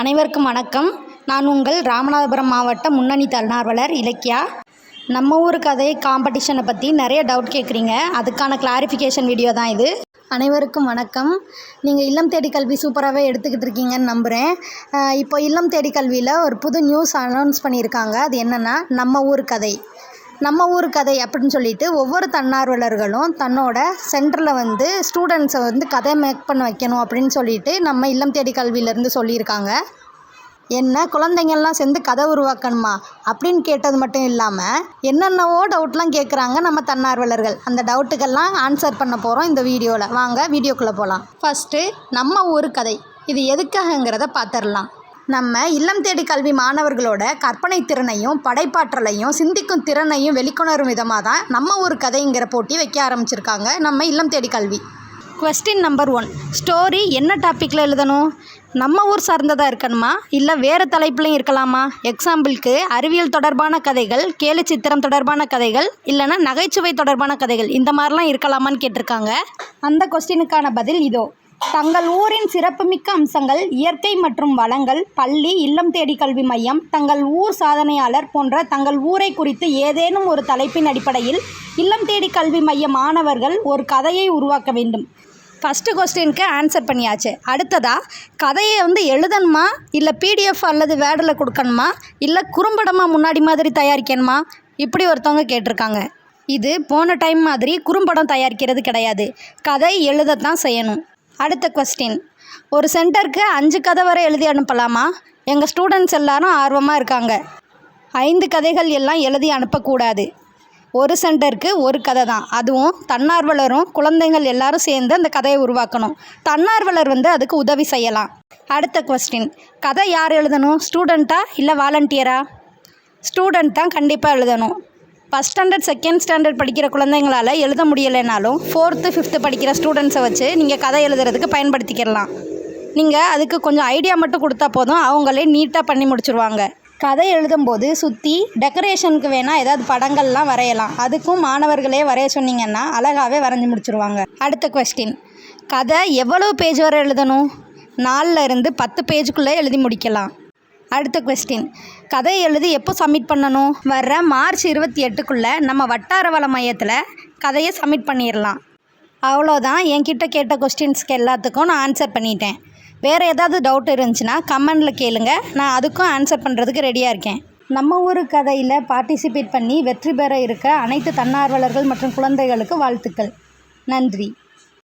அனைவருக்கும் வணக்கம். நான் உங்கள் ராமநாதபுரம் மாவட்ட முன்னணி தன்னார்வலர் இலக்கியா. நம்ம ஊர் கதை காம்படிஷனை பற்றி நிறைய டவுட் கேட்குறீங்க அதுக்கான கிளாரிஃபிகேஷன் வீடியோ தான் இது. அனைவருக்கும் வணக்கம். நீங்கள் இல்லம் தேடி கல்வி சூப்பராகவே எடுத்துக்கிட்டு இருக்கீங்கன்னு நம்புகிறேன் இப்போ இல்லம் தேடி கல்வியில் ஒரு புது நியூஸ் அனௌன்ஸ் பண்ணியிருக்காங்க. அது என்னென்னா நம்ம ஊர் கதை. நம்ம ஊர் கதை அப்படின்னு சொல்லிட்டு ஒவ்வொரு தன்னார்வலர்களும் தன்னோட சென்டரில் வந்து ஸ்டூடெண்ட்ஸை வந்து கதை மேக் பண்ண வைக்கணும் அப்படின்னு சொல்லிட்டு நம்ம இல்லம் தேடி கல்வியிலேருந்து சொல்லியிருக்காங்க. என்ன குழந்தைங்கள்லாம் சேர்ந்து கதை உருவாக்கணுமா அப்படின்னு கேட்டது மட்டும் இல்லாமல் என்னென்னவோ டவுட்லாம் கேட்குறாங்க நம்ம தன்னார்வலர்கள். அந்த டவுட்டுக்கெல்லாம் ஆன்சர் பண்ண போகிறோம் இந்த வீடியோவில் வாங்க வீடியோக்குள்ளே போகலாம் ஃபஸ்ட்டு நம்ம ஊர் கதை. இது எதுக்காகங்கிறத பார்த்துடலாம். நம்ம இல்லம் தேடி கல்வி மாணவர்களோட கற்பனை திறனையும் படைப்பாற்றலையும் சிந்திக்கும் திறனையும் வெளிக்கொணரும் விதமாக தான் நம்ம ஊர் கதைங்கிற போட்டி வைக்க ஆரம்பிச்சிருக்காங்க நம்ம இல்லம் தேடி கல்வி. கொஸ்டின் நம்பர் ஒன் ஸ்டோரி என்ன டாப்பிக்கில் எழுதணும்? நம்ம ஊர் சார்ந்ததாக இருக்கணுமா? இல்லை வேறு தலைப்புலையும் இருக்கலாமா? எக்ஸாம்பிளுக்கு அறிவியல் தொடர்பான கதைகள் கேலி சித்திரம் தொடர்பான கதைகள் இல்லைன்னா நகைச்சுவை தொடர்பான கதைகள் இந்த மாதிரிலாம் இருக்கலாமான்னு கேட்டிருக்காங்க. அந்த கொஸ்டினுக்கான பதில் இதோ. தங்கள் ஊரின் சிறப்புமிக்க அம்சங்கள் இயற்கை மற்றும் வளங்கள் பள்ளி இல்லம் தேடி கல்வி மையம் தங்கள் ஊர் சாதனையாளர் போன்ற தங்கள் ஊரை குறித்து ஏதேனும் ஒரு தலைப்பின் அடிப்படையில் இல்லம் தேடி கல்வி மைய மாணவர்கள் ஒரு கதையை உருவாக்க வேண்டும். ஃபஸ்ட்டு கொஸ்டினுக்கு ஆன்சர் பண்ணியாச்சு. அடுத்ததாக கதையை வந்து எழுதணுமா? இல்லை பிடிஎஃப் அல்லது வேர்டில் கொடுக்கணுமா? இல்லை குறும்படமாக முன்னாடி மாதிரி தயாரிக்கணுமா? இப்படி ஒருத்தவங்க கேட்டிருக்காங்க. இது போன டைம் மாதிரி குறும்படம் தயாரிக்கிறது கிடையாது. கதை எழுதத்தான் செய்யணும். அடுத்த கொஸ்டின் ஒரு சென்டருக்கு அஞ்சு கதை வரை எழுதி அனுப்பலாமா? எங்கள் ஸ்டூடெண்ட்ஸ் எல்லாரும் ஆர்வமாக இருக்காங்க. ஐந்து கதைகள் எல்லாம் எழுதி அனுப்பக்கூடாது. ஒரு சென்டருக்கு ஒரு கதை தான். அதுவும் தன்னார்வலரும் குழந்தைகள் எல்லாரும் சேர்ந்து அந்த கதையை உருவாக்கணும். தன்னார்வலர் வந்து அதுக்கு உதவி செய்யலாம். அடுத்த கொஸ்டின் கதை யார் எழுதணும்? ஸ்டூடெண்ட்டா இல்லை வாலண்டியரா ஸ்டூடெண்ட் தான் கண்டிப்பாக எழுதணும். ஃபஸ்ட் ஸ்டாண்டர்ட் செகண்ட் ஸ்டாண்டர்ட் படிக்கிற குழந்தைங்களால் எழுத முடியலைனாலும் ஃபோர்த்து ஃபிஃப்த்து படிக்கிற ஸ்டூடெண்ட்ஸை வச்சு நீங்கள் கதை எழுதுறதுக்கு பயன்படுத்திக்கிடலாம் நீங்கள் அதுக்கு கொஞ்சம் ஐடியா மட்டும் கொடுத்தா போதும் அவங்களே நீட்டாக பண்ணி முடிச்சிருவாங்க. கதை எழுதும்போது சுற்றி டெக்கரேஷனுக்கு வேணால் ஏதாவது படங்கள்லாம் வரையலாம். அதுக்கும் மாணவர்களே வரைய சொன்னீங்கன்னா அழகாகவே வரைஞ்சி முடிச்சிருவாங்க. அடுத்த கொஸ்டின் கதை எவ்வளோ பேஜ் வரை எழுதணும்? நாலில் இருந்து பத்து பேஜுக்குள்ளே எழுதி முடிக்கலாம். அடுத்த கொஸ்டின் கதை எழுதி எப்போ சப்மிட் பண்ணணும்? வர்ற மார்ச் இருபத்தி எட்டுக்குள்ளே நம்ம வட்டார வள மையத்தில் கதையை சப்மிட் பண்ணிடலாம் அவ்வளோதான். என்கிட்ட கேட்ட கொஸ்டின்ஸ்க்கு எல்லாத்துக்கும் நான் ஆன்சர் பண்ணிட்டேன். வேறு ஏதாவது டவுட் இருந்துச்சுன்னா கமெண்டில் கேளுங்க. நான் அதுக்கும் ஆன்சர் பண்ணுறதுக்கு ரெடியாக இருக்கேன். நம்ம ஊர் கதையில் பார்ட்டிசிபேட் பண்ணி வெற்றி பெற இருக்க அனைத்து தன்னார்வலர்கள் மற்றும் குழந்தைகளுக்கு வாழ்த்துக்கள். நன்றி.